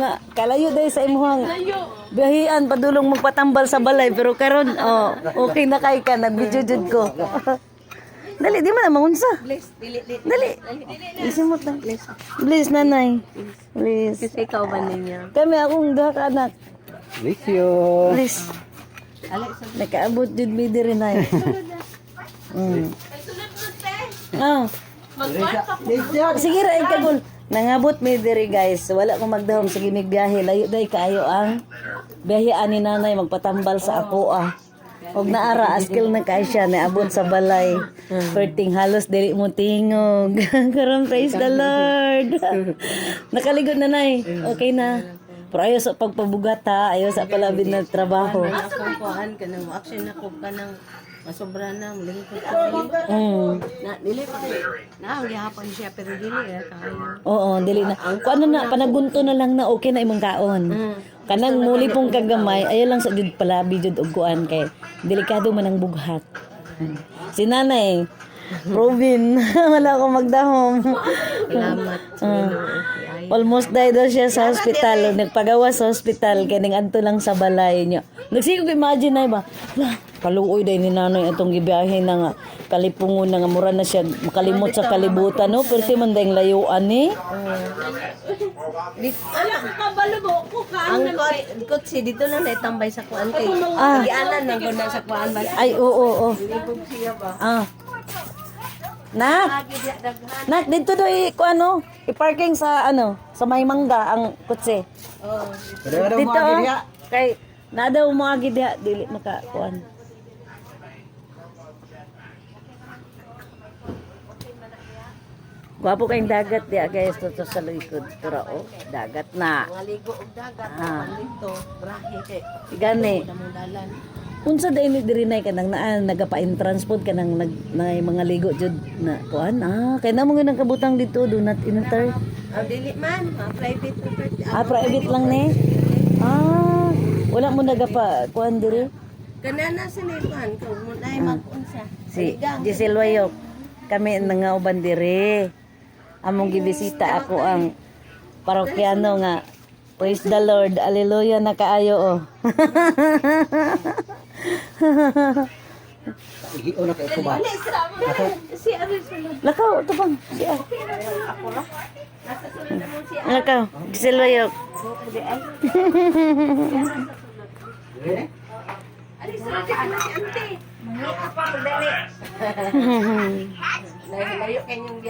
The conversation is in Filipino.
nga kalayo dai sa imuhang biyahian padulong magpatambal sa balay pero karon oh okay na kay ka nagbidyo jud ko. Dali di man na maunsa. Please, dili, dili. Dali. Isimot lang. Please nanay. Please. Kasi ikaw ba ninyo? Kami akong duha ka anak. Lisyo. Please. Alex, Nakaabot jud mi diri nay. Mm. Ah. Sige ra ikagol. Nangabot mi diri guys. Wala ko magdahom sige mig biyahe. Layo day kaayo ang biyahe ani nanay magpatambal sa ako ah. Og naara askil na kay siya naabot sa balay. Perting halos dili mo tingog. Karon praise the Lord. Nakaligod na nay. Okay na. Pero ayaw sa pagpabugat ha. Ayaw sa palabid na trabaho. akong kuhaan ka nang action ako ka nang masobra na, lingkod ko. Mm. Na, dili pa. Na, ang gihapon siya, pero dili eh, kayo. Oo, dili na. Kung ano na, panagunto na lang na okay na imong kaon. Kanang muli pong kagamay, ayaw lang sa jud palabi jud og kuan kay delikado man ang bughat. Si nanay, Robin, wala ko magdahom. Salamat. Ah. Almost died daw siya sa hospital. Nagpagawa sa hospital kay ning adto lang sa balay niya. Nagsigog imagine na ba? Lah, kaluoy day ni nanay atong gibiyahe na nga kalipungon na nga mura na siya makalimot sa kalibutan no perti man dayong layuan ni. Ang kot, si dito lang naitambay sa kuan kay. Ah. Gianan nang ko na sa kuan ba. Ay oo oo. Libog siya ba? Ah. Nak, Agi diya daghan. nak dito do i ko ano, i-parking sa ano, sa may mangga ang kutse. Oh. Dito oh, kay na daw mo agi diha dili maka kuan. Gwapo kayong dagat diya guys to sa likod tura oh, dagat na. Mga ligo og dagat Ah. dito, brahe kay Gani. Unsa day ni diri nay kanang naa nagapa-in transport kanang nag na mga ligo jud na kuan ah kay namo nga kabutang dito do not enter. Ah, dili man, mga private property. Ah private lang ni. Ah wala mo nagapa kuan diri. Kanana sa naipan, kung mo na mag-unsa. Si Giselle Wayok. Kami nga uban diri. Among gibisita ako ang parokyano nga Praise the Lord. Hallelujah na kaayo oh. Ihiyo na kayo ko ba? Si Aris. Lakaw, ito bang? Ako ra. Nasa sunod na si Lakaw, Giselle Wayok. Pwede ay. Aris ka na si Ante. Apa mo dali. Layo-layo kanyang